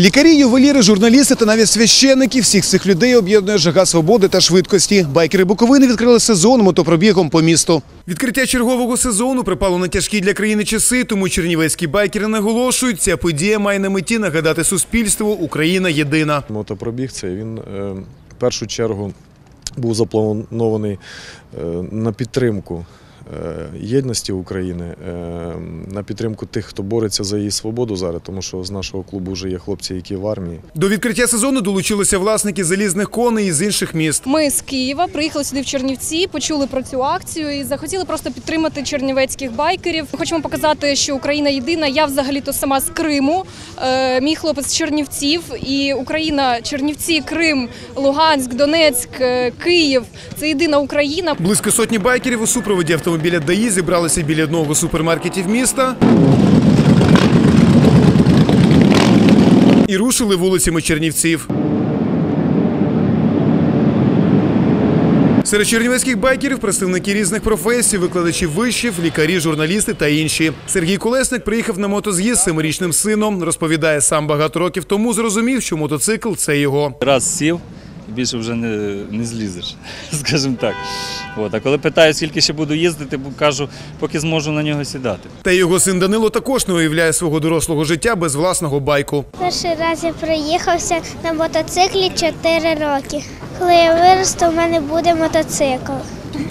Лікарі, ювеліри, журналісти та навіть священники всіх цих людей об'єднує жага свободи та швидкості. Байкери Буковини відкрили сезон мотопробігом по місту. Відкриття чергового сезону припало на тяжкі для країни часи, тому чернівецькі байкери наголошують, ця подія має на меті нагадати суспільству Україна єдина. Мотопробіг цей він е, в першу чергу був запланований е, на підтримку єдності України, е, на підтримку тих, хто бореться за її свободу зараз, тому що з нашого клубу вже є хлопці, які в армії. До відкриття сезону долучилися власники залізних коней із інших міст. Ми з Києва приїхали сюди в Чернівці, почули про цю акцію і захотіли просто підтримати чернівецьких байкерів. Хочемо показати, що Україна єдина. Я взагалі-то сама з Криму. Е, мій хлопець з Чернівців. І Україна, Чернівці, Крим, Луганськ, Донецьк, е, Київ це єдина Україна. Близько сотні байкерів у супроводі автомобіля ДАІ зібралися біля одного супермаркетів міста і рушили вулицями Чернівців. Серед чернівецьких байкерів представники різних професій, викладачі вишів, лікарі, журналісти та інші. Сергій Колесник приїхав на мотоз'їзд з семирічним сином. Розповідає, сам багато років тому зрозумів, що мотоцикл це його. раз сів, більше вже не, не злізеш, скажімо так. От. А коли питаю, скільки ще буду їздити, бо кажу, поки зможу на нього сідати. Та й його син Данило також не уявляє свого дорослого життя без власного байку. Перший раз я проїхався на мотоциклі 4 роки. Коли я виросту, в мене буде мотоцикл.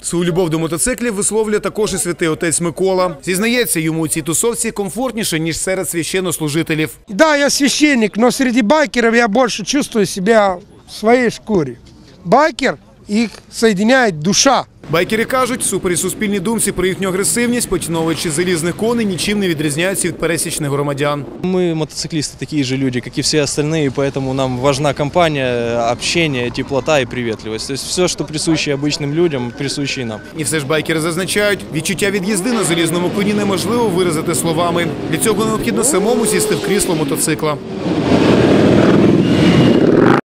Свою любов до мотоциклів висловлює також і святий отець Микола. Зізнається, йому у цій тусовці комфортніше, ніж серед священнослужителів. Да, я священник, но среди байкеров я больше чувствую себя в своей шкуре. Байкер, их соединяет душа. Байкери кажуть, супері суспільній думці про їхню агресивність, починовуючи з залізних коней, нічим не відрізняються від пересічних громадян. Мы мотоциклисты такие же люди, как и все остальные, поэтому нам важна компания, общение, теплота и приветливость. То есть все, что присуще обычным людям, присуще и нам. І все ж байкери зазначають, відчуття від їзди на залізному коні неможливо виразити словами. Для цього необхідно самому сісти в крісло мотоцикла.